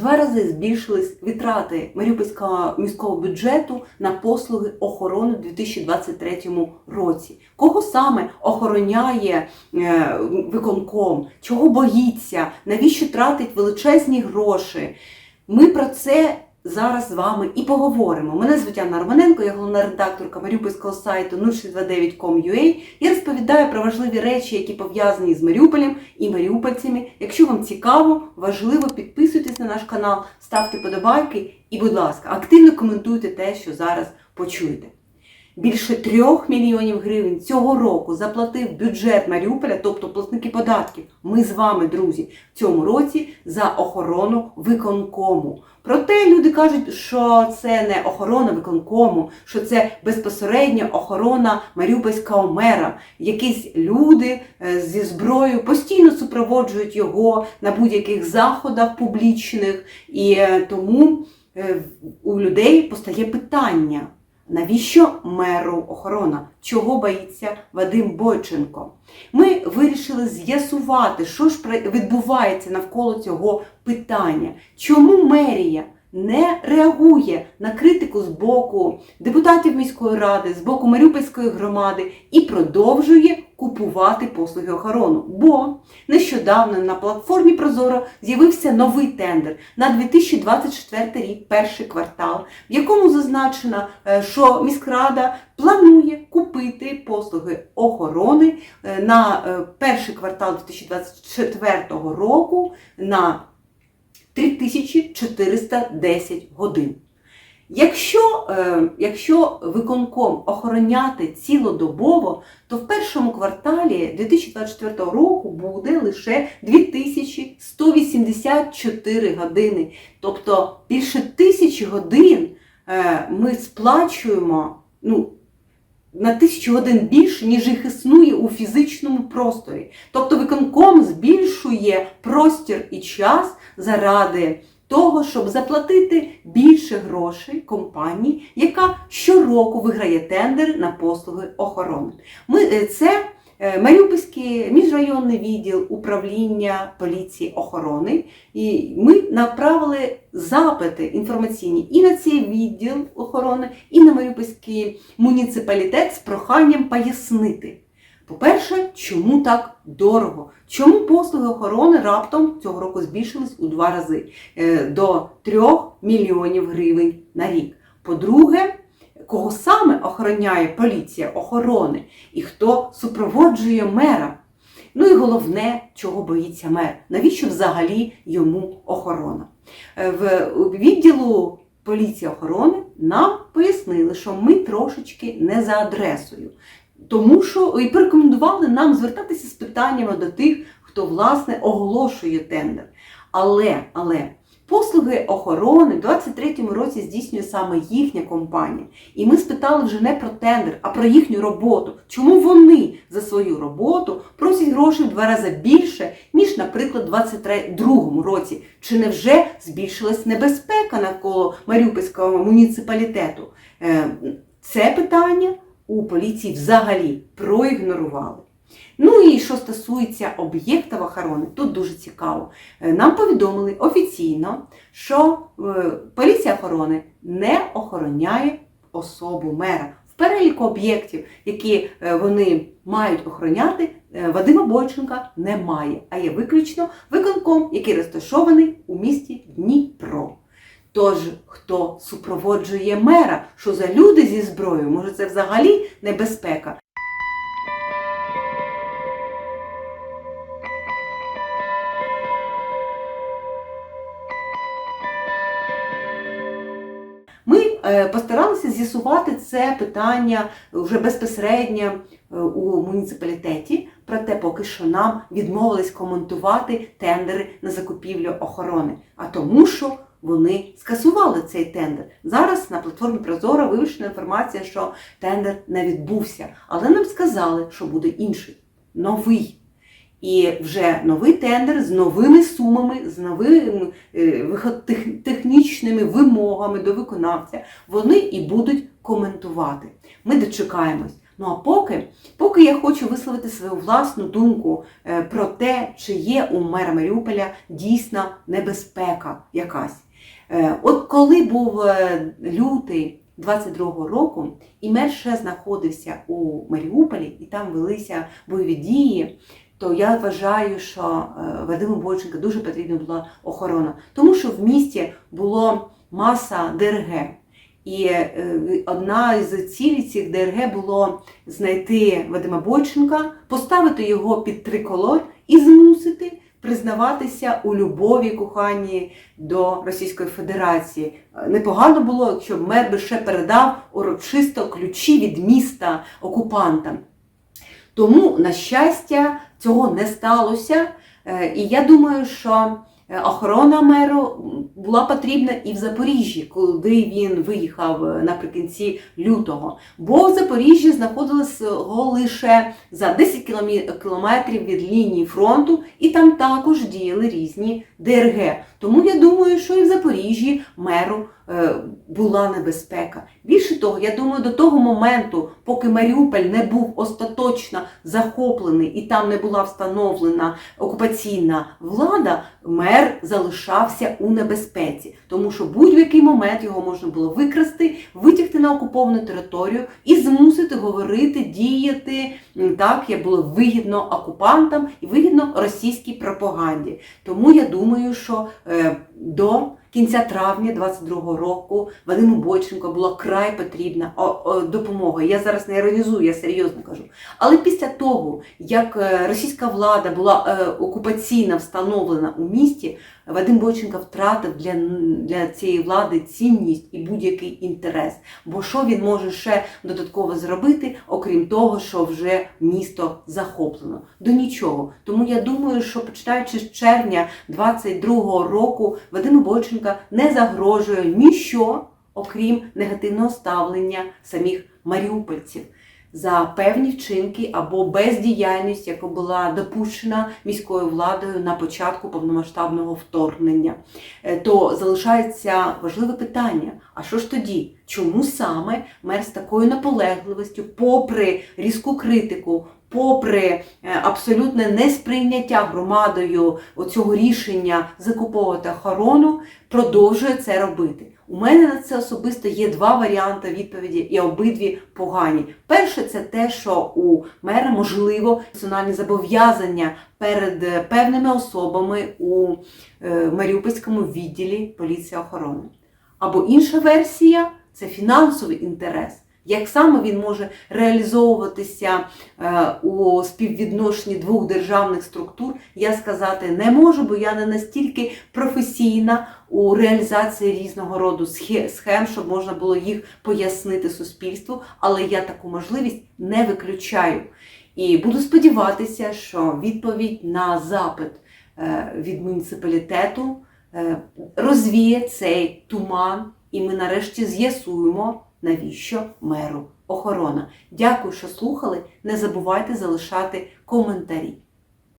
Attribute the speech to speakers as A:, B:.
A: два рази збільшились витрати Маріупольського міського бюджету на послуги охорони у 2023 році. Кого саме охороняє е, виконком? Чого боїться? Навіщо тратить величезні гроші? Ми про це зараз з вами і поговоримо. Мене звуть Анна Романенко, я головна редакторка Маріупольського сайту 062.com.ua і розповідаю про важливі речі, які пов'язані з Маріуполем і маріупольцями. Якщо вам цікаво, важливо підписуйтесь на наш канал, ставте подобайки і, будь ласка, активно коментуйте те, що зараз почуєте. Більше трьох мільйонів гривень цього року заплатив бюджет Маріуполя, тобто платники податків. Ми з вами, друзі, в цьому році за охорону виконкому. Проте люди кажуть, що це не охорона виконкому, що це безпосередньо охорона маріупольського мера. Якісь люди е, зі зброєю постійно супроводжують його на будь-яких заходах публічних, і е, тому е, у людей постає питання. Навіщо меру охорона? Чого боїться Вадим Бойченко? Ми вирішили з'ясувати, що ж відбувається навколо цього питання. Чому мерія не реагує на критику з боку депутатів міської ради, з боку Маріупольської громади і продовжує купувати послуги охорони? Бо нещодавно на платформі Прозоро з'явився новий тендер на 2024 рік, перший квартал, в якому зазначено, е, що міськрада планує купити послуги охорони е, на е, перший квартал 2024 року на 3410 годин. Якщо, е, якщо виконком охороняти цілодобово, то в першому кварталі 2024 року буде лише 2184 години. Тобто більше тисячі годин е, ми сплачуємо ну, на тисячу годин більше, ніж їх існує у фізичному просторі. Тобто виконком збільшує простір і час заради того, щоб заплатити більше грошей компанії, яка щороку виграє тендер на послуги охорони. Ми, е, це Маріупольський міжрайонний відділ управління поліції охорони. І ми направили запити інформаційні і на цей відділ охорони, і на Маріупольський муніципалітет з проханням пояснити. По-перше, чому так дорого? Чому послуги охорони раптом цього року збільшились у два рази е, до 3 мільйонів гривень на рік? По-друге, кого саме охороняє поліція охорони і хто супроводжує мера? Ну і головне, чого боїться мер? Навіщо взагалі йому охорона? Е, В відділу поліції охорони нам пояснили, що ми трошечки не за адресою. Тому що і порекомендували нам звертатися з питаннями до тих, хто власне оголошує тендер. Але, але послуги охорони в 2023 році здійснює саме їхня компанія. І ми спитали вже не про тендер, а про їхню роботу. Чому вони за свою роботу просять грошей в два рази більше, ніж, наприклад, у 2022 році? Чи не вже збільшилась небезпека навколо Маріупольського муніципалітету? Е, Це питання у поліції взагалі проігнорували. Ну і що стосується об'єктів охорони, тут дуже цікаво. Е, Нам повідомили офіційно, що е, поліція охорони не охороняє особу мера. В переліку об'єктів, які е, вони мають охороняти, Вадима Бойченка немає, а є виключно виконком, який розташований у місті Дніпро. Тож, хто супроводжує мера, що за люди зі зброєю, може це взагалі небезпека? Постаралися з'ясувати це питання вже безпосередньо е, у муніципалітеті, проте поки що нам відмовились коментувати тендери на закупівлю охорони, а тому, що вони скасували цей тендер. Зараз на платформі Прозоро вивішена інформація, що тендер не відбувся, але нам сказали, що буде інший, новий. І вже новий тендер з новими сумами, з новими е, технічними вимогами до виконавця, вони і будуть коментувати. Ми дочекаємось. Ну а поки, поки я хочу висловити свою власну думку е, про те, чи є у мера Маріуполя дійсна небезпека якась. Е, От коли був лютий 22-го року, і мер ще знаходився у Маріуполі, і там велися бойові дії, то я вважаю, що е, Вадиму Бойченка дуже потрібна була охорона, тому що в місті було маса ДРГ. І е, одна з цілей цих ДРГ було знайти Вадима Бойченка, поставити його під триколор і змусити признаватися у любові, коханні до Російської Федерації. Непогано було, якщо б мер би ще передав урочисто ключі від міста окупантам. Тому, на щастя, цього не сталося. Е, І я думаю, що е, охорона меру була потрібна і в Запоріжжі, коли він виїхав е, наприкінці лютого. Бо в Запоріжжі знаходилось його лише за 10 кілометрів від лінії фронту, і там також діяли різні ДРГ. Тому я думаю, що і в Запоріжжі меру е, була небезпека. Більше того, я думаю, до того моменту, поки Маріуполь не був остаточно захоплений і там не була встановлена окупаційна влада, мер залишався у небезпеці, тому що будь-який момент його можна було викрасти, витягти на окуповану територію і змусити говорити, діяти так, як було вигідно окупантам і вигідно російській пропаганді. Тому я думаю, що е, до кінця травня 22-го року Вадиму Бойченко була край потрібна допомога. Я зараз не іронізую, я серйозно кажу. Але після того, як е, російська влада була окупаційна встановлена у місті, Вадим Бойченко втратив для, для цієї влади цінність і будь-який інтерес. Бо що він може ще додатково зробити, окрім того, що вже місто захоплено? До нічого. Тому я думаю, що починаючи з червня 22-го року Вадиму Бойченка не загрожує ніщо, окрім негативного ставлення самих маріупольців за певні вчинки або бездіяльність, яка була допущена міською владою на початку повномасштабного вторгнення, Е, то залишається важливе питання: а що ж тоді? Чому саме мер з такою наполегливістю, попри різку критику, попри е, абсолютне несприйняття громадою оцього рішення закуповувати охорону, продовжує це робити? У мене на це особисто є два варіанти відповіді, і обидві погані. Перше, це те, що у мера можливо персональні зобов'язання перед е, певними особами у е, Маріупольському відділі поліції охорони. Або інша версія це фінансовий інтерес. Як саме він може реалізовуватися е, у співвідношенні двох державних структур, я сказати не можу, бо я не настільки професійна у реалізації різного роду схем, щоб можна було їх пояснити суспільству, але я таку можливість не виключаю. І буду сподіватися, що відповідь на запит е, від муніципалітету е, розвіє цей туман, і ми нарешті з'ясуємо, навіщо меру охорона. Дякую, що слухали. Не забувайте залишати коментарі.